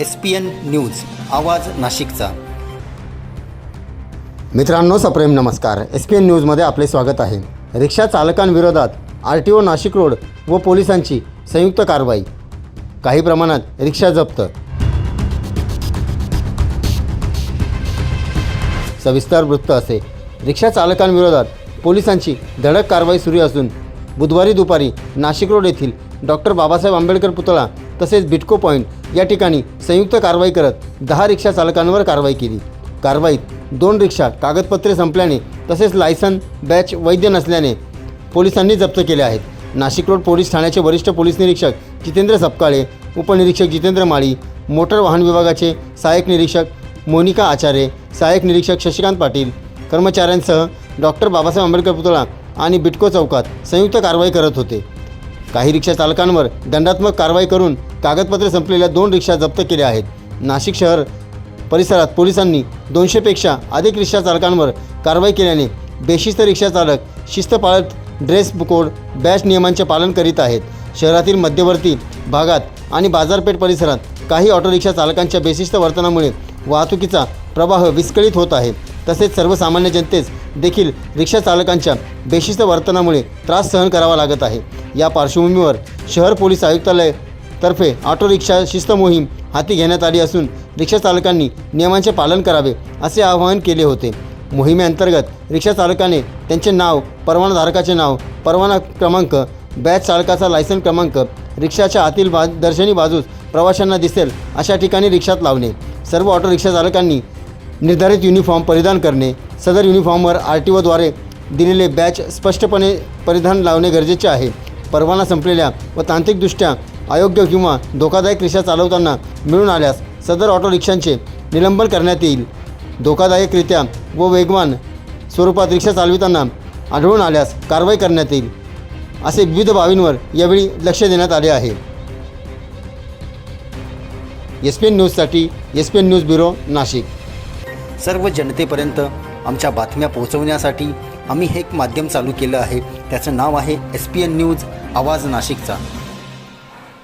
S P N news आवाज नाशिकचा. मित्रांनो सप्रेम नमस्कार. एस पी एन न्यूजमध्ये आपले स्वागत आहे. रिक्षा चालकांविरोधात R T O Nashik road व पोलिसांची संयुक्त कारवाई. काही प्रमाणात रिक्षा जप्त. सविस्तर वृत्त असे. रिक्षा चालकांविरोधात पोलिसांची धडक कारवाई सुरू असून बुधवारी दुपारी नाशिक रोड येथील डॉक्टर बाबासाहेब आंबेडकर पुतळा तसेच बिटको पॉईंट या ठिकाणी संयुक्त कारवाई करत दहा रिक्षा चालकांवर कारवाई केली. कारवाईत दोन रिक्षा कागदपत्रे संपल्याने तसेच लायसन बॅच वैध नसल्याने पोलिसांनी जप्त केले आहेत. नाशिक रोड पोलीस ठाण्याचे वरिष्ठ पोलीस निरीक्षक जितेंद्र सपकाळे उपनिरीक्षक जितेंद्र माळी मोटर वाहन विभागाचे सहाय्यक निरीक्षक मोनिका आचार्य सहाय्यक निरीक्षक शशिकांत पाटील कर्मचाऱ्यांसह डॉक्टर बाबासाहेब आंबेडकर पुतळा आणि बिटको चौकात संयुक्त कारवाई करत होते. काही रिक्षा चालकांवर दंडात्मक कारवाई करून कागदपत्रे संपलेल्या दोन रिक्षा जप्त केल्या आहेत. नाशिक शहर परिसरात पोलिसांनी दोनशेपेक्षा अधिक रिक्षा चालकांवर कारवाई केल्याने बेशिस्त रिक्षा चालक शिस्त पाळत ड्रेस कोड बॅच नियमांचे पालन करीत आहेत. शहरातील मध्यवर्ती भागात आणि बाजारपेठ परिसरात काही ऑटो रिक्षा चालकांच्या बेशिस्त वर्तनामुळे वाहतुकीचा प्रवाह विस्कळीत होत आहे. तसेच सर्वसामान्य जनतेस देखील रिक्षा चालकांच्या बेशिस्त वर्तनामुळे त्रास सहन करावा लागत आहे. या पार्श्वभूमीवर शहर पोलीस आयुक्तालय तर्फे ऑटो रिक्षा शिस्त मोहीम हाती घेण्यात आली असून रिक्षा चालकांनी नियमांचे पालन करावे असे आवाहन केले होते. मोहिमेअंतर्गत रिक्षा चालकाने त्यांचे नाव परवानाधारकाचे नाव परवाना क्रमांक बॅच चालकाचा लायसन क्रमांक रिक्षाच्या आतील बा दर्शनी बाजूस प्रवाशांना दिसेल अशा ठिकाणी रिक्षात लावणे सर्व ऑटो रिक्षा चालकांनी निर्धारित युनिफॉर्म परिधान करणे सदर युनिफॉर्मवर आर टी ओद्वारे दिलेले बॅच स्पष्टपणे परिधान लावणे गरजेचे आहे. परवाना संपलेल्या व तांत्रिकदृष्ट्या अयोग्य किंवा धोकादायक रिक्षा चालवताना मिळून आल्यास सदर ऑटो रिक्षांचे निलंबन करण्यात येईल. धोकादायकरित्या व वेगवान स्वरूपात रिक्षा चालविताना आढळून आल्यास कारवाई करण्यात येईल असे विविध बाबींवर यावेळी लक्ष देण्यात आले आहे. एस पी एन न्यूजसाठी S P N news bureau Nashik. सर्व जनतेपर्यंत आमच्या बातम्या पोहोचवण्यासाठी आम्ही हे एक माध्यम चालू केलं आहे. त्याचं नाव आहे एस पी एन न्यूज आवाज नाशिकचा.